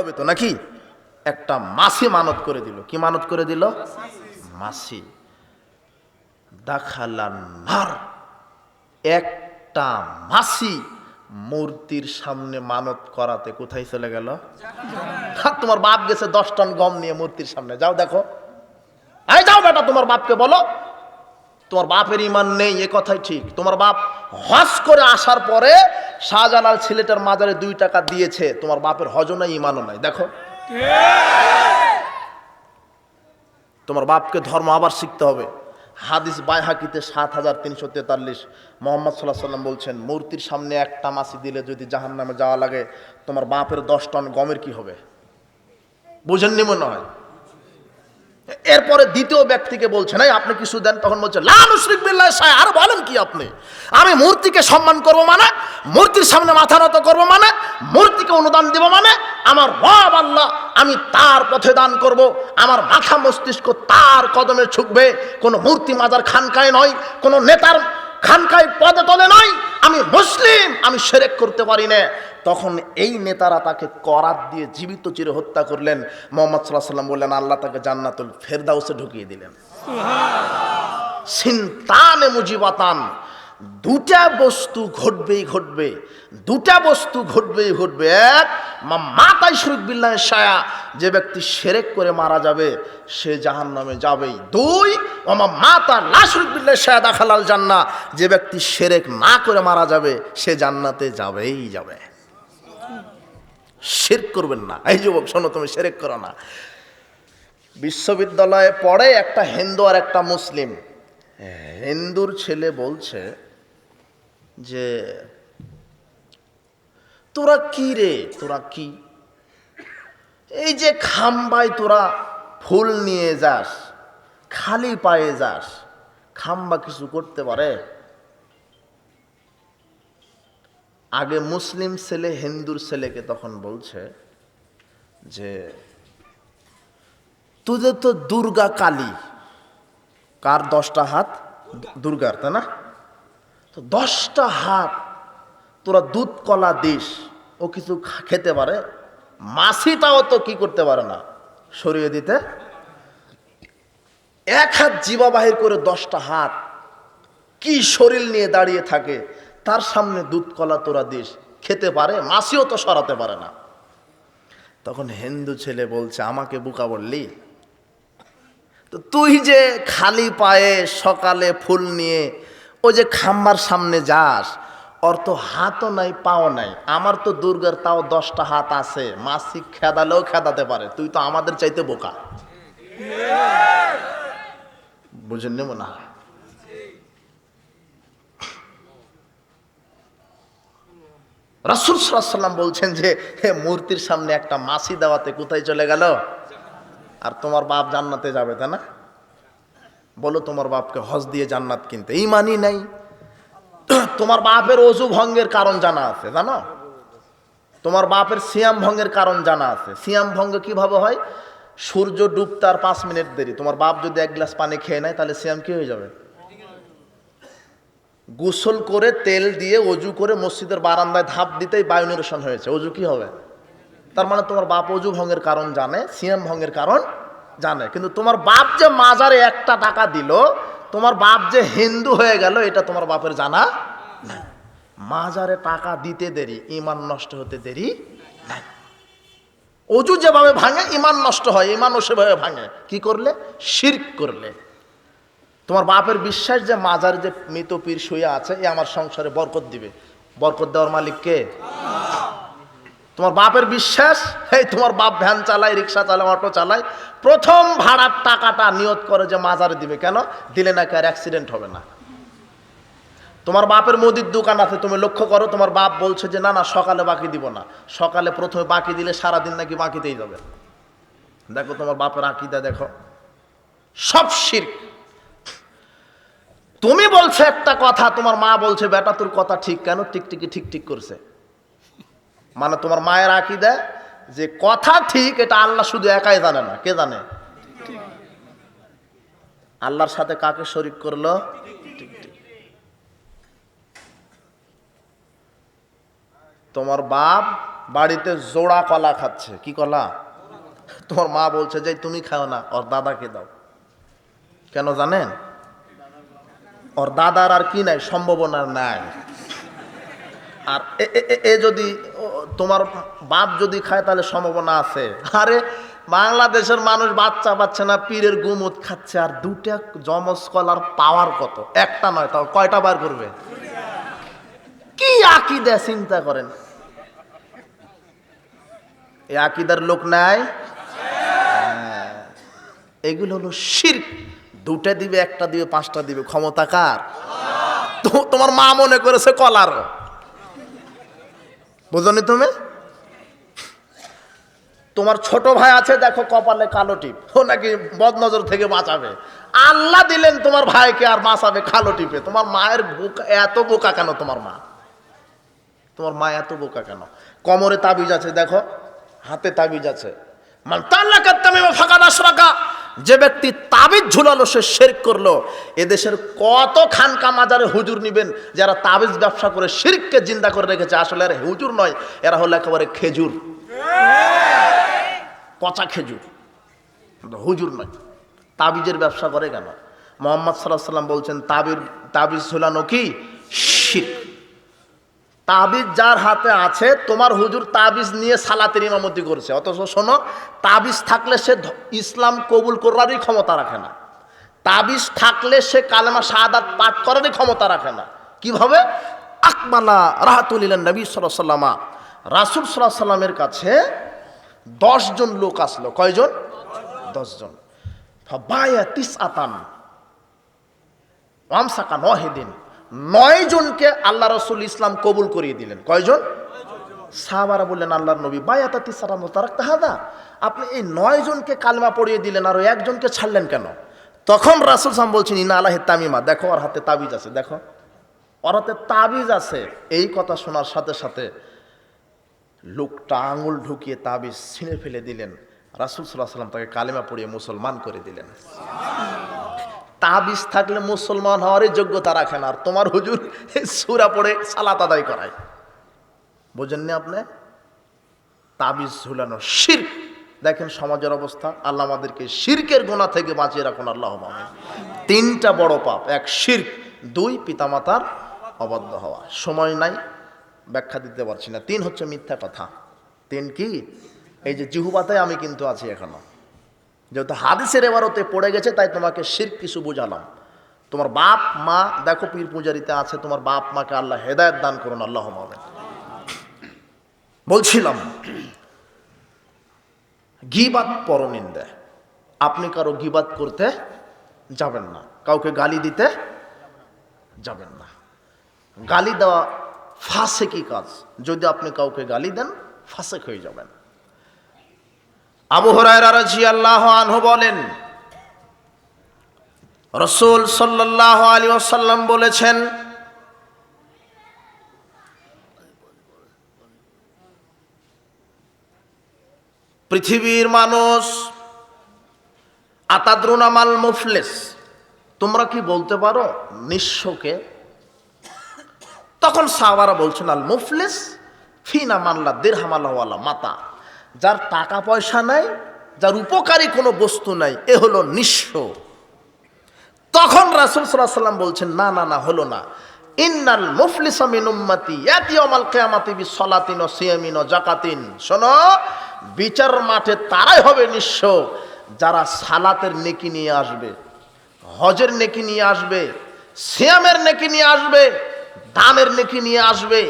হবে তো নাকি? একটা মাসি মানত করে দিল। কি মানত করে দিল? মাসি। দাখালান্নার একটা মাসি মূর্তির সামনে মানত করাতে কোথায় চলে গেল? তোমার বাপ গেছে দশ টন গম নিয়ে মূর্তির সামনে। যাও দেখো। এই যাও বেটা, তোমার বাপকে বলো। তোমার বাপের ইমান নেই, এ কথাই ঠিক। তোমার বাপ হজ করে আসার পরে শাহজালাল ছেলেটার মাজারে দুই টাকা দিয়েছে। তোমার বাপের হজও নাই ইমানও নাই, দেখো। তোমার বাপকে ধর্ম আবার শিখতে হবে। হাদিস বাইহাকিতে সাত হাজার তিনশো তেতাল্লিশ। মোহাম্মদ সাল্লাহ সাল্লাম বলছেন, মূর্তির সামনে একটা মাসি দিলে যদি জাহান নামে যাওয়া লাগে, তোমার বাপের দশ টন গমের কি হবে? বুঝেননি মনে হয়? এরপরে দ্বিতীয় ব্যক্তিকে বলছে নাই আপনি কিছু দেন? তখন বলছে লালুশ্রিক বিল্লাহ সাহেব আর বলেন কি আপনি? আমি মূর্তিকে সম্মান করব মানে মূর্তির সামনে মাথা নত করব মানে মূর্তিকে অনুদান দেব মানে আমার রব আল্লাহ আমি তার পথে দান করব, আমার মাথা মস্তিষ্ক তার কদমে ছুকবে, কোনো মূর্তি মাজার খানকায় নয়, কোনো নেতার খানকায় পদে তলে নয় আমি মুসলিম, আমি সেরেক করতে পারি না। তখন এই নেতারা তাকে করাত দিয়ে জীবিত চিরে হত্যা করলেন। মোহাম্মদ সাল্লাহ সাল্লাম বললেন, আল্লাহ তাকে জান্নাতুল ফেরদাউসে ঢুকিয়ে দিলেন। সিন্তানে মুজিবাতান, দুটা বস্তু ঘটবেই ঘটবে, দুটা বস্তু ঘটবেই ঘটবে। এক, মা- মাতাই শরীফ বিল্লাহ সায়া যে ব্যক্তি সেরেক করে মারা যাবে, সে জাহান নামে যাবেই। দুই আমা মাতা লা শরীফ বিল্লাহ সায়া দাখালাল জান্না যে ব্যক্তি সেরেক না করে মারা যাবে, সে জান্নাতে যাবেই যাবে। শের করবেন না। এই যুবক, শোনো, তুমি সেরেক করো না। বিশ্ববিদ্যালয়ে পড়ে একটা হিন্দু আর একটা মুসলিম। হিন্দুর ছেলে বলছে যে, তোরা কি রে? তোরা কি এই যে খাম্বায় তোরা ফুল নিয়ে যাস, খালি পায়ে যাস, খাম্বা কিছু করতে পারে? আগে মুসলিম ছেলে হিন্দুর ছেলেকে তখন বলছে যে, তোদের তো দুর্গা কালী। কার দশটা হাত? দুর্গার, তাই না? তো দশটা হাত তোরা দুধ কলা দিস, ও কিছু খেতে পারে? মাসিটাও তো কি করতে পারে না? সরিয়ে দিতে। এক হাত জীবা বাহির করে দশটা হাত কি শরীর নিয়ে দাঁড়িয়ে থাকে? তার সামনে দুধ, কলা, তোরা দিস। খেতে পারে, মাসিও তো সরাতে পারে না। তখন হিন্দু ছেলে বলছে, আমাকে বুকা বললি? তো তুই যে খালি পায়ে সকালে ফুল নিয়ে, ওই যে খাম্বার সামনে যাস ওর হাতও নাই, পাও নাই। আমার তো দুর্গার তাও দশটা হাত আছে। মাসিক খেদালেও খেদাতে পারে। তুই তো আমাদের চাইতে বোকা। বুঝেননি মনে হয়? রাসুল সাল্লাম বলছেন যে মূর্তির সামনে একটা মাসি দেওয়াতে কোথায় চলে গেল? আর তোমার বাপ জান্নাতে যাবে, তাই না? বলো তোমার বাপকে হজ দিয়ে জান্নাত কিনতে। ইমানই নাই। তোমার বাপের অজু ভঙ্গের কারণ জানা আছে, জানো? তোমার বাপের সিয়াম ভঙ্গের কারণ জানা আছে। সিয়াম ভঙ্গ কীভাবে হয়? সূর্য ডুবতার পাঁচ মিনিট দেরি। তোমার বাপ যদি এক গ্লাস পানি খেয়ে নেয়, তাহলে সিয়াম কি হয়ে যাবে? গোসল করে তেল দিয়ে অজু করে মসজিদের বারান্দায় ধাপ দিতেই বায়ু নিরসন হয়েছে। অজু কি হবে? তার মানে তোমার বাপ অজু ভঙ্গের কারণ জানে, সিয়াম ভঙ্গের কারণ জানে। কিন্তু তোমার বাপ যে মাজারে একটা টাকা দিল তোমার বাপ যে হিন্দু হয়ে গেল, এটা তোমার বাপের জানা নাই। মাজারে টাকা দিতে দেরি, ইমান নষ্ট হতে দেরি অজু যেভাবে ভাঙে, ইমান নষ্ট হয়, ইমানও সেভাবে ভাঙে। কি করলে? শির্ক করলে। তোমার বাপের বিশ্বাস যে মাজার যে মৃত পীর শুয়ে আছে, এ আমার সংসারে বরকত দিবে। বরকত দেওয়ার মালিক কে? তোমার বাপের বিশ্বাস? এই তোমার বাপ ভ্যান চালায়, রিক্সা চালায়, অটো চালায়। প্রথম ভাড়ার টাকাটা নিয়ত করে যে মাজারে দিবে কেন? দিলে নাকি আর অ্যাক্সিডেন্ট হবে না। তোমার বাপের মুদির দোকান আছে, তুমি লক্ষ্য করো, তোমার বাপ বলছে যে, না না, সকালে বাকি দিব না। সকালে প্রথমে বাকি দিলে সারাদিন নাকি বাকিতেই যাবে। দেখো তোমার বাপের আকিদা, দেখো। সব শির তুমি বলছো একটা কথা, তোমার মা বলছে, বেটা, তোর কথা ঠিক কেন? টিকটিকি ঠিক ঠিক করছে। মানে তোমার মায়ের আকিদা যে কথা ঠিক, এটা আল্লাহ শুধু একাই জানে না। কে জানে? আল্লাহর সাথে কাকে শরিক করল। তোমার বাপ বাড়িতে জোড়া কলা খাচ্ছে। কি কলা? তোমার মা বলছে যে তুমি খাও না, ওর দাদাকে দাও। কেন জানেন? ওর দাদার আর কি নাই, সম্ভাবনা নাই। আর এ- যদি তোমার বাপ যদি খায়, তাহলে সম্ভাবনা আছে। আরে, বাংলাদেশের মানুষ বাচ্চা পাচ্ছে না, পীরের গুমুত খাচ্ছে, আর দুটা জমজ কলার পাওয়ার কত? একটা নয়, তাও কয়টা বার করবে? কি আকিদা চিন্তা করেন? এই আকিদার লোক নাই? হ্যাঁ। এগুলো হলো শির্ক। দুটা দিবে, একটা দিবে, পাঁচটা দিবে। ক্ষমতা কার? তোমার মা মনে করেছে কলার। বুঝনি তুমি? তোমার ছোট ভাই আছে, দেখো কপালে কালো টিপ। ও নাকি বদনজর থেকে বাঁচাবে। আল্লাহ দিলেন তোমার ভাইকে আর বাঁচাবে কালো টিপে। তোমার মায়ের বোকা, এত বোকা কেন তোমার মা? তোমার মা এত বোকা কেন? কোমরে তাবিজ আছে, দেখো, হাতে তাবিজ আছে। মানে তাল্লাকা তামিমা ফাকাদ আশরাকা। যে ব্যক্তি তাবিজ ঝুলালো, সে শেরক করল। এদেশের কত খানকা মাজারে হুজুর নিবেন, যারা তাবিজ ব্যবসা করে শিরককে জিন্দা করে রেখেছে। আসলে এরা হুজুর নয়, এরা হলো একেবারে খেজুর। পচা খেজুর। হুজুর নয়। তাবিজের ব্যবসা করে কেন? মোহাম্মদ সাল্লাহ সাল্লাম বলছেন, তাবির তাবিজ ঝুলানো কি? শিরক। তাবিজ যার হাতে আছে, তোমার হুজুর তাবিজ নিয়ে সালাতের ইমামতি করছে। অথচ শোনো, তাবিজ থাকলে সে ইসলাম কবুল করারই ক্ষমতা রাখে না। তাবিজ থাকলে সে কালেমা শাহাদাত পাঠ করারই ক্ষমতা রাখে না। কীভাবে? আকবালা রাহাতুলিলেন নবী সাল্লামা রাসুল সাল্লাহ সাল্লামের কাছে দশজন লোক আসলো। কয়জন? দশজন তিস আতান আমসাকা নহেদিন। নয় জনকে আল্লাহ রসুল ইসলাম কবুল করিয়ে দিলেন। কয়জন? সাহাবারা বললেন, আল্লাহর নবী বায়াতা তিসারা মোতারাক তাহাদা আপনি এই নয় জনকে কালমা পড়িয়ে দিলেন আর একজনকে ছাড়লেন কেন? তখন রাসুল সাম বলছেন ইনা আল্লাহ তামিমা। দেখো, ওর হাতে তাবিজ আছে, দেখো। ওর হাতে তাবিজ আছে। এই কথা শোনার সাথে সাথে লোকটা আঙুল ঢুকিয়ে তাবিজ ছিঁড়ে ফেলে দিলেন। রাসুল সাল্লাহ সাল্লাম তাকে কালেমা পড়িয়ে মুসলমান করে দিলেন। তাবিজ থাকলে মুসলমান হওয়ারই যোগ্যতা রাখে না। আর তোমার হুজুর সুরা পড়ে সালাত আদায় করায়। বোঝেননি আপনি? তাবিজ ঝুলানো শির। দেখেন সমাজের অবস্থা। আল্লাহ আমাদেরকে শিরকের গোনা থেকে বাঁচিয়ে রাখুন, আল্লাহ তিনটা বড় পাপ, এক শির্ক দুই পিতামাতার অবাধ্য হওয়া। সময় নাই, ব্যাখ্যা দিতে পারছি না। তিন হচ্ছে মিথ্যা কথা। তিন কি? এই যে জিহুবাতে আমি কিন্তু আছি এখনও। যেহেতু হাদিসের এবারতে পড়ে গেছে, তাই তোমাকে শির কিছু বোঝালাম। তোমার বাপ, মা, দেখো পীর পূজারিতে আছে, তোমার বাপ, মাকে আল্লাহ হেদায়ত দান করুন, আল্লাহ মামেন বলছিলাম, গিবাদ পরনিন্দে। আপনি কারও গিবাদ করতে যাবেন না। কাউকে গালি দিতে যাবেন না। গালি দেওয়া ফাঁসে কি কাজ। যদি আপনি কাউকে গালি দেন, ফাঁসেক হয়ে যাবেন। আবু আল্লাহ আনহু বলেন, রসুল সাল্লাহ আলী ওসাল্লাম বলেছেন, পৃথিবীর মানুষ আতাদ্রুনামাল মুফলেস, তোমরা কি বলতে পারো নিঃস্বকে? তখন সাহাবারা বলছেন, আল মুফলেস ফিনা মাল্লা দেড়হামাল্লাওয়ালা মাতা। যার টাকা পয়সা নাই, যার উপকারী কোনো বস্তু নাই, এ হলো নিঃস্ব। তখন রাসুল সাল্লাহ সাল্লাম বলছেন, না না না, হলো না। ইন্নাল মুফলিসা উম্মতি ইয়াতি ইয়াউমাল কিয়ামাতি বিসসালাতিন ওয়া সিয়ামিন ওয়া যাকাতিন। শোনো, বিচার মাঠে তারাই হবে নিঃস্ব। যারা সালাতের নেকি নিয়ে আসবে, হজের নেকি নিয়ে আসবে, সিয়ামের নেকি নিয়ে আসবে, দানের নেকি নিয়ে আসবে,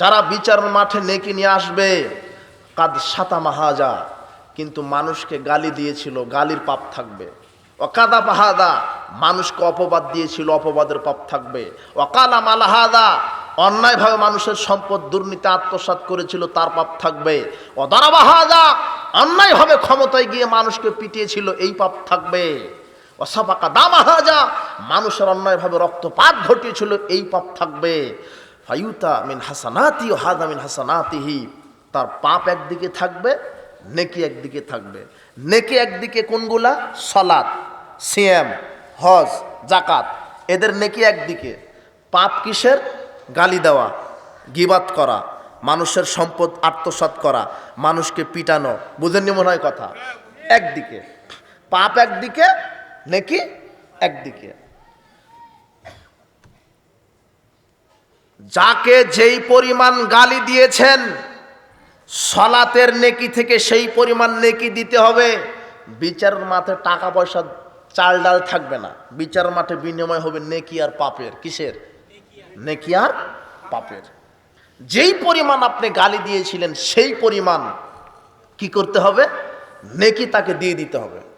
যারা বিচার মাঠে নেকি নিয়ে আসবে কাদ সাতা মাহাজা, কিন্তু মানুষকে গালি দিয়েছিল, গালির পাপ থাকবে। অকাদা পাহাদা মানুষকে অপবাদ দিয়েছিল, অপবাদের পাপ থাকবে। অকালা মালাহাদা, অন্যায়ভাবে মানুষের সম্পদ দুর্নীতি আত্মসাৎ করেছিল, তার পাপ থাকবে। অদারা বাহাদা অন্যায়ভাবে ক্ষমতায় গিয়ে মানুষকে পিটিয়েছিল, এই পাপ থাকবে। অসাপাকা দামাহাজা মানুষের অন্যায়ভাবে রক্তপাত ঘটিয়েছিল, এই পাপ থাকবে। ফায়ুতা মিন হাসানাতি ও হাদা মিন হাসানাতিহি। তার পাপ একদিকে থাকবে, নেকি একদিকে থাকবে। নেকি একদিকে কোনগুলা? সলাৎ সিয়াম, হজ জাকাত এদের নেকি একদিকে। পাপ কিসের? গালি দেওয়া গিবাত করা, মানুষের সম্পদ আত্মসাৎ করা, মানুষকে পিটানো। বুঝেননি মনে হয় কথা? একদিকে। পাপ একদিকে, নেকি একদিকে। যাকে যেই পরিমাণ গালি দিয়েছেন সলাতের নেকি থেকে সেই পরিমাণ নেকি দিতে হবে। বিচারের মাঠে টাকা পয়সা চাল ডাল থাকবে না। বিচার মাঠে বিনিময় হবে নেকি আর পাপের। কিসের? নেকি আর পাপের। যেই পরিমাণ আপনি গালি দিয়েছিলেন, সেই পরিমাণ কি করতে হবে? নেকি তাকে দিয়ে দিতে হবে।